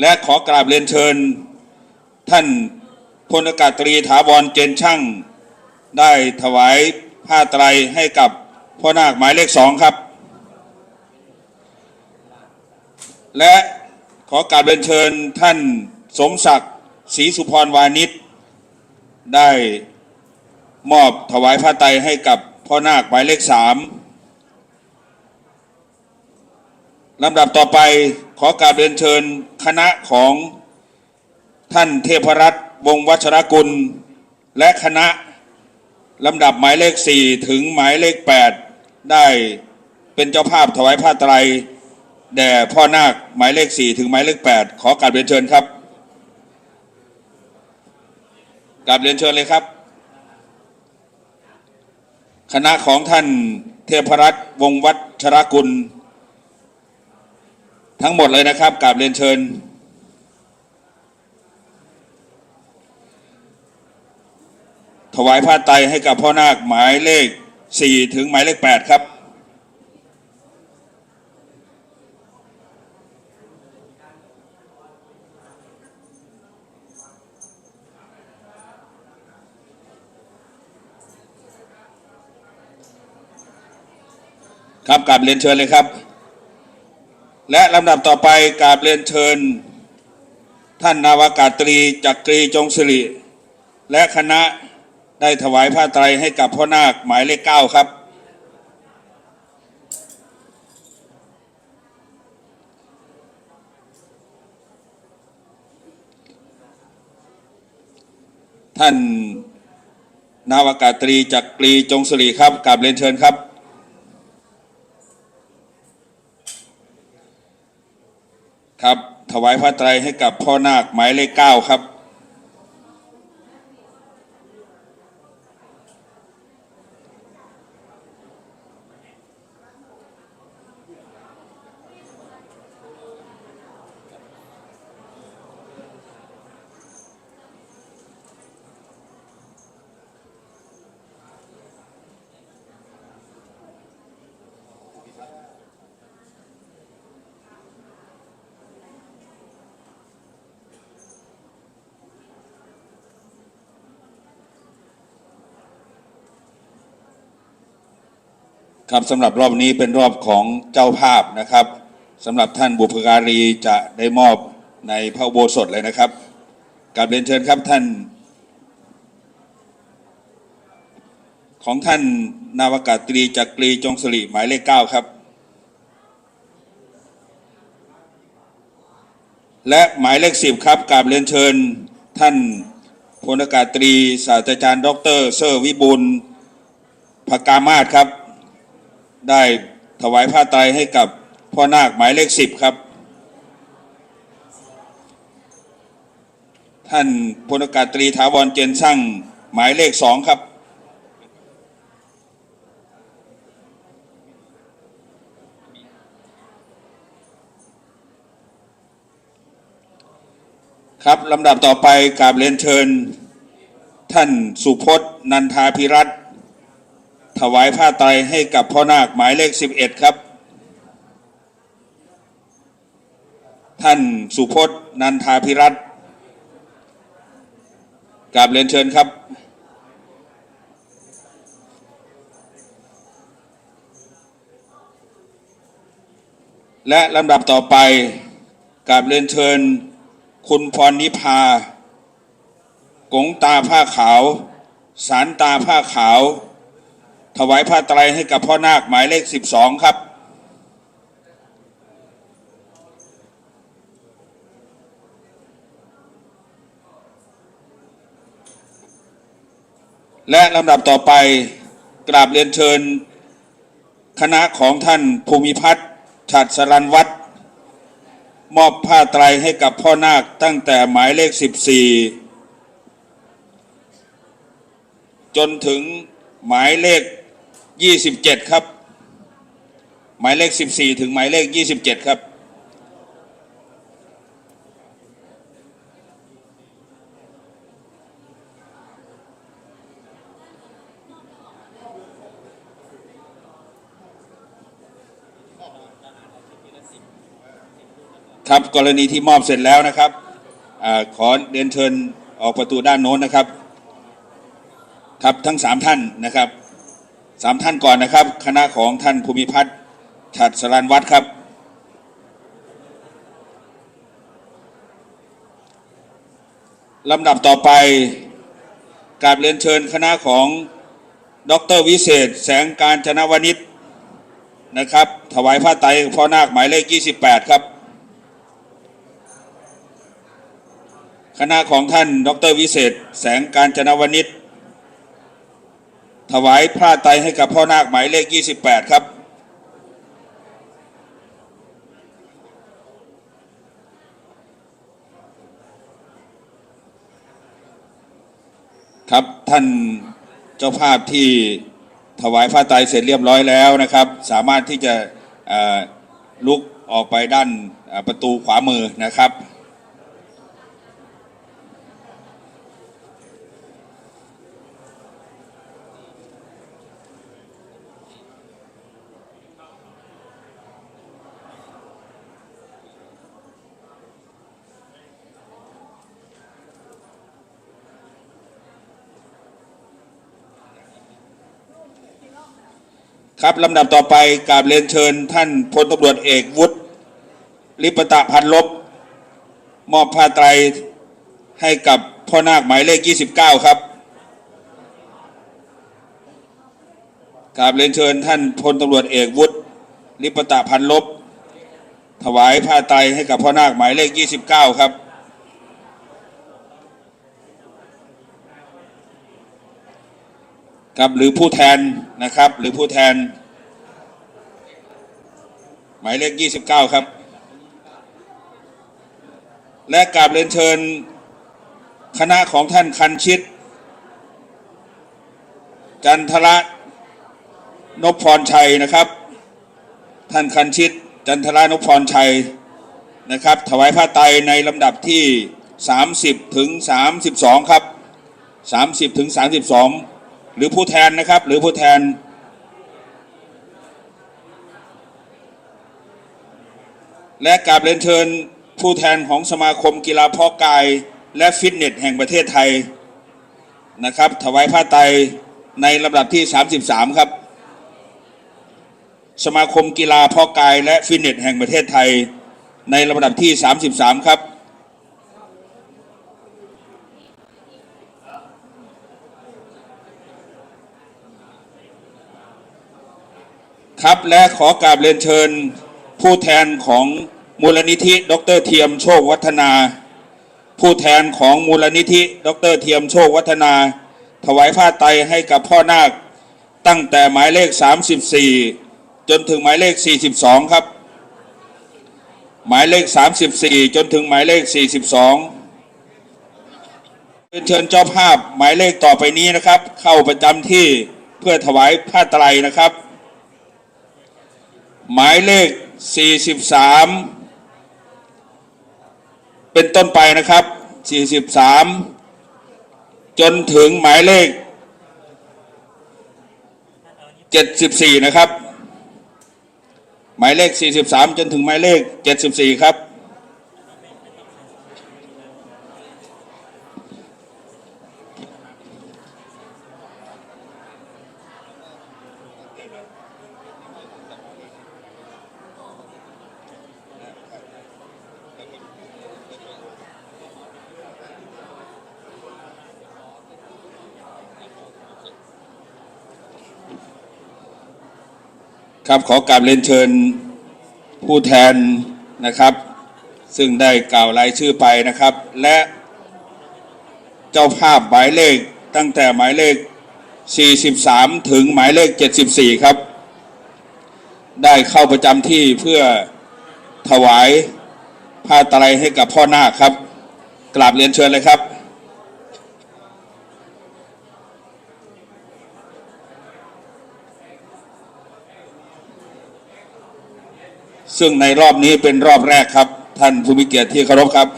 และขอกราบเรียนเชิญ ท่านพลอากาศตรีถาวรเจนช่างได้ถวายผ้าไตรให้กับพ่อนาคหมายเลขสองครับ และขอกราบเรียนเชิญท่านสมศักดิ์ศรีสุพรวานิชได้มอบถวายผ้าไตรให้กับพ่อนาคหมายเลขสามลำดับต่อไป ขอกราบเรียนเชิญคณะของท่านเทพรัตน์วงศ์วัชรกุล และคณะลำดับหมายเลขสี่ถึงหมายเลขแปดได้เป็นเจ้าภาพถวายผ้าไตรแด่พ่อนาคหมายเลขสี่ถึงหมายเลขแปดขอกราบเรียนเชิญครับกราบเรียนเชิญเลยครับ คณะของท่านเทพรัตน์วงศ์วัชรกุล ทั้งหมดเลยนะครับกราบเรียนเชิญ ถวายผ้าไตรให้กับพ่อนาคหมายเลขสี่ถึงหมายเลขแปดครับครับกราบเรียนเชิญเลยครับ และลำดับต่อไปกราบเรียนเชิญ ท่านนาวากาตรีจักรีจงสิริ และคณะได้ถวายผ้าไตรให้กับพ่อนาคหมายเลขเก้าครับท่านนาวากาตรีจักรีจงสิริครับกาบเรียนเชิญครับ ครับ ถวายพระไตรให้กับพ่อนาคหมายเลขเก้าครับ ครับสำหรับรอบนี้เป็นรอบของเจ้าภาพนะครับสำหรับท่านบุพการีจะได้มอบในพระโบสถเลยนะครับกราบเรียนเชิญครับท่าน ของท่านนาวากาตรีจักรีจงสริหมายเลขเก้าครับ และหมายเลขสิบครับกราบเรียนเชิญท่านพลอากาศตรีศาสตราจารย์ ดรเซอร์วิบูลย์ภกามาศครับ ได้ถวายผ้าไตรให้กับพ่อนาคหมายเลขสิบครับ ท่านพลอากาศตรีถาวรเจนช่างหมายเลขสองครับ ครับลำดับต่อไปกราบเรียนเชิญ ท่านสุพจน์นันทาภิรัตน ถวายผ้าไตรให้กับพ่อนาคหมายเลข 11 ครับ ท่านสุพจน์นันทาภิรัตกราบเรียนเชิญครับและลำดับต่อไปกราบเรียนเชิญ คุณพรนิพากงตาผ้าขาว สารตาผ้าขาว ถวายผ้าไตรให้กับพ่อนาคหมายเลข 12 ครับและลำดับต่อไปกราบเรียนเชิญ คณะของท่านภูมิพัฒน์ฉัดสรันวัตรมอบผ้าไตรให้กับพ่อนาคตั้งแต่หมายเลข 14 จนถึงหมายเลข 27ครับ หมายเลข14ถึงหมายเลข27ครับครับกรณีที่มอบเสร็จแล้วนะครับอขอเรียนเชิญออกประตูด้านโน้นนะครับ ครับทั้งสามท่านนะครับ สามท่านก่อนนะครับ คณะของท่านภูมิพัฒน์ฉัตรสรานวัฒน์ครับ ลำดับต่อไปกราบเรียนเชิญคณะของดรวิเศษ แสงการจนวนิชนะครับ ถวายผ้าไตรพ่อนาคหมายเลข 28 ครับ คณะของท่านดรวิเศษ แสงการจนวนิช ถวายผ้าไตรให้กับพ่อนาคหมายเลข 28 ครับครับท่านเจ้าภาพที่ถวายผ้าไตรเสร็จเรียบร้อยแล้วนะครับ สามารถที่จะลุกออกไปด้านประตูขวามือนะครับ ครับลำดับต่อไปกราบเรียนเชิญท่านพลตำรวจเอกวุฒิลิปตะพันลบ มอบผ้าไตรให้กับพ่อนาคหมายเลข 29 ครับกราบเรียนเชิญท่านพลตำรวจเอกวุฒิลิปตะพันลบ ถวายผ้าไตรให้กับพ่อนาคหมายเลข 29 ครับ ครับหรือผู้แทนนะครับ หรือผู้แทน หมายเลข 29 ครับ และกราบเรียนเชิญคณะของท่านคันชิต จันทระนพพรชัยนะครับ ท่านคันชิต จันทระนพพรชัยนะครับ ถวายผ้าไตรในลำดับที่ 30 ถึง 32 ครับ 30 ถึง 32 หรือผู้แทนนะครับ หรือผู้แทน และกราบเรียนเชิญผู้แทนของสมาคมกีฬาเพาะกาย และฟิตเนสแห่งประเทศไทยนะครับ ถวายผ้าไตรในลำดับที่ 33 ครับ สมาคมกีฬาเพาะกาย และฟิตเนสแห่งประเทศไทย ในลำดับที่ 33 ครับ ครับและขอกราบเรียนเชิญผู้แทนของมูลนิธิดรเทียมโชควัฒนา ผู้แทนของมูลนิธิดรเทียมโชควัฒนา ถวายผ้าไตรให้กับพ่อนาค ตั้งแต่หมายเลข 34 จนถึงหมายเลข 42 ครับ หมายเลข 34 จนถึงหมายเลข 42เรียนเชิญเจ้าภาพหมายเลขต่อไปนี้นะครับ เข้าประจำที่เพื่อถวายผ้าไตรนะครับ หมายเลข 43 เป็นต้นไปนะครับ 43 จนถึงหมายเลข 74 นะครับ หมายเลข 43 จนถึงหมายเลข 74 ครับ ครับขอกราบเรียนเชิญผู้แทนนะครับ ซึ่งได้กล่าวรายชื่อไปนะครับ และเจ้าภาพหมายเลขตั้งแต่หมายเลข 43 ถึงหมายเลข 74 ครับ ได้เข้าประจำที่เพื่อถวายผ้าไตรให้กับพ่อนาคครับ กราบเรียนเชิญเลยครับ ซึ่งในรอบนี้เป็นรอบแรกครับ ท่านผู้มีเกียรติที่เคารพครับ